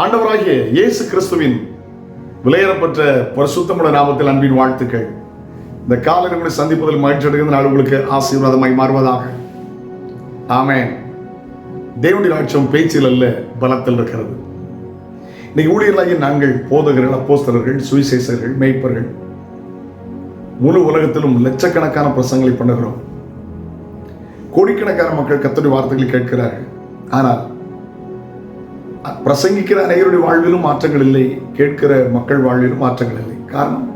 ஆண்டவராகிய இயேசு கிறிஸ்துவின் விலையேறப்பட்ட பரிசுத்தமுள்ள நாமத்தில் அன்பின் வாழ்த்துக்கள். இந்த காலை நிமிடம் சந்திப்பதில் மகிழ்ச்சி அடைகிற நாள் உங்களுக்கு ஆசீர்வாதமாய் மாறுவதாக. ஆமென். தேவனுடைய ராட்சம் பேச்சில் அல்ல பலத்தில் இருக்கிறது. இன்னைக்கு ஊழியர்களாகிய நாங்கள் போதகர்கள் அப்போஸ்தலர்கள் சுவிசேஷர்கள் மேய்ப்பர்கள் முழு உலகத்திலும் லட்சக்கணக்கான பிரசங்களை பண்ணுகிறோம். கோடிக்கணக்கான மக்கள் கத்தடி வார்த்தைகளை கேட்கிறார்கள். ஆனால் பிரசங்கிக்கிற அனைவருடைய வாழ்விலும் மாற்றங்கள் இல்லை கேட்கிற மக்கள் வாழ்விலும் மாற்றங்கள் இல்லை. காரணம்?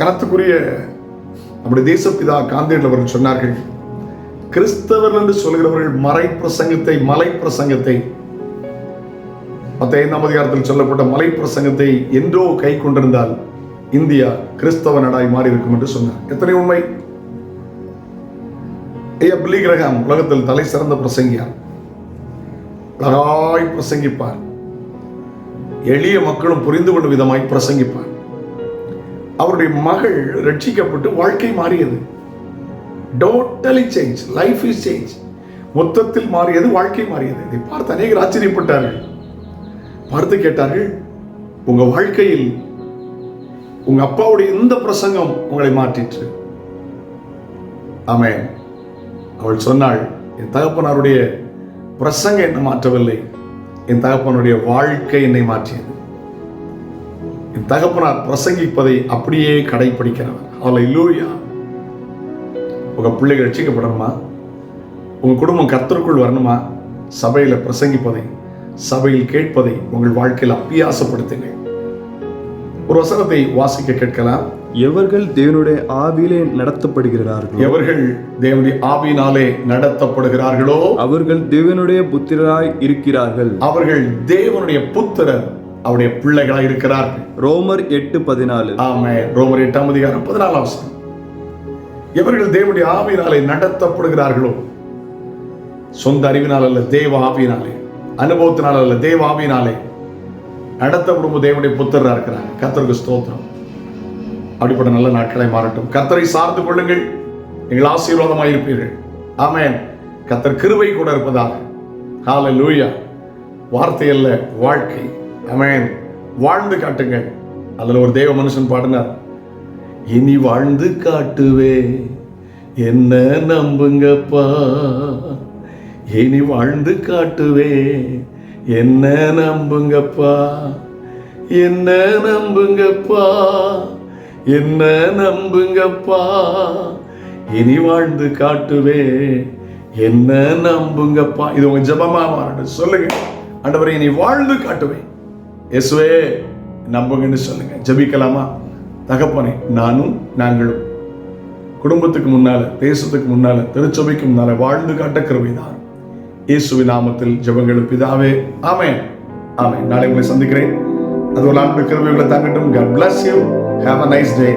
கனத்துக்குரிய நம்முடைய தேசப்பிதா காந்தியடிகள் அவர்கள் சொன்னார்கள் கிறிஸ்தவர்கள் என்று சொல்கிறவர்கள் மறை பிரசங்கத்தை மலை பிரசங்கத்தை. மத்த ஐந்தாம் அதிகாரத்தில் சொல்லப்பட்ட மலை பிரசங்கத்தை என்றோ கை கொண்டிருந்தால் இந்தியா கிறிஸ்தவ நாடாய் மாறி இருக்கும் என்று சொன்னார். எத்தனை உண்மை? ஐயா பில்லி கிரகம் உலகத்தில் தலை சிறந்த பிரசங்கியார். அழகாய் பிரசங்கிப்பார். எளிய மக்களும் புரிந்து கொள்ளும் விதமாய் பிரசங்கிப்பார். அவருடைய மகள் ரட்சிக்கப்பட்டு வாழ்க்கை மாறியது. Totally change life is change மொத்தத்தில் மாறியது வாழ்க்கை மாறியது. இதை பார்த்து அநேகர் ஆச்சரியப்பட்டார்கள். பார்த்து கேட்டார்கள் உங்க வாழ்க்கையில் உங்க அப்பாவுடைய இந்த பிரசங்கம் உங்களை மாற்றிற்று. ஆமே அவள் சொன்னாள் என் தகப்பனாருடைய பிரசங்கம் என்னை மாற்றவில்லை. என் தகப்பனுடைய வாழ்க்கை என்னை மாற்றியது. என் தகப்பனார் பிரசங்கிப்பதை அப்படியே கடைபிடிக்கிறவர் அவளை இல்லூயா உங்கள் பிள்ளைகள் ரட்சிக்கப்படணுமா? உங்கள் குடும்பம் கத்தருக்குள் வரணுமா? சபையில் பிரசங்கிப்பதை சபையில் கேட்பதை உங்கள் வாழ்க்கையில் அப்பியாசப்படுத்துங்கள் ஒரு வசனத்தை வாசிக்க கேட்கலாம். எவர்கள் தேவனுடைய ஆவியிலே நடத்தப்படுகிறார்களோ? எவர்கள் தேவனுடைய ஆவியினாலே நடத்தப்படுகிறார்களோ? அவர்கள் தேவனுடைய புத்திரராய் இருக்கிறார்கள். அவர்கள் தேவனுடைய புத்திரர் அவருடைய பிள்ளைகளாய் இருக்கிறார்கள். ரோமர் எட்டு பதினாலு. ஆமே ரோமர் எட்டாம் அதிகாரம் பதினாலாம் வசனம். எவர்கள் தேவனுடைய ஆவியினாலே நடத்தப்படுகிறார்களோ? சொந்த அறிவினால் அல்ல தேவ ஆவியினாலே. அனுபவத்தினால் அல்ல தேவ ஆவியினாலே. நடத்தப்படும் தேவனுடைய புத்தராக இருக்கிறாங்க கத்தருக்கு ஸ்தோத்திரம். அப்படிப்பட்ட நல்ல நாட்களை மாறட்டும். கத்தரை சார்ந்து கொள்ளுங்கள். நீங்கள் ஆசீர்வாதமாக இருப்பீர்கள். ஆமேன். கத்தர் கிருவை கூட இருப்பதாக. கால லூயா வார்த்தை அல்ல வாழ்க்கை. அமேன் வாழ்ந்து காட்டுங்கள். அதில் ஒரு தேவ மனுஷன் பாடினார். இனி வாழ்ந்து காட்டுவே என்ன நம்புங்கப்பா. இனி வாழ்ந்து காட்டுவே என்ன நம்புங்கப்பா? என்ன நம்புங்கப்பா? என்ன நம்புங்கப்பா? இனி வாழ்ந்து காட்டுவே. என்ன நம்புங்கப்பா? இது உங்க ஜபமா மாறட்டும் சொல்லுங்க. ஆண்டவரை இனி வாழ்ந்து காட்டுவேன் எஸ்வே நம்புங்கன்னு சொல்லுங்க. ஜபிக்கலாமா? தகப்பனே நானும் நாங்களும் குடும்பத்துக்கு முன்னால தேசத்துக்கு முன்னால திருச்சபைக்கு முன்னால வாழ்ந்து காட்ட கிருபைதான். இயேசுவி நாமத்தில் ஜபங்களும் பிதாவே ஆமே ஆமே நாளை உங்களை சந்திக்கிறேன். அது ஒரு ஆண்டு கிருமிகளை தாங்கட்டும். God bless you have a nice day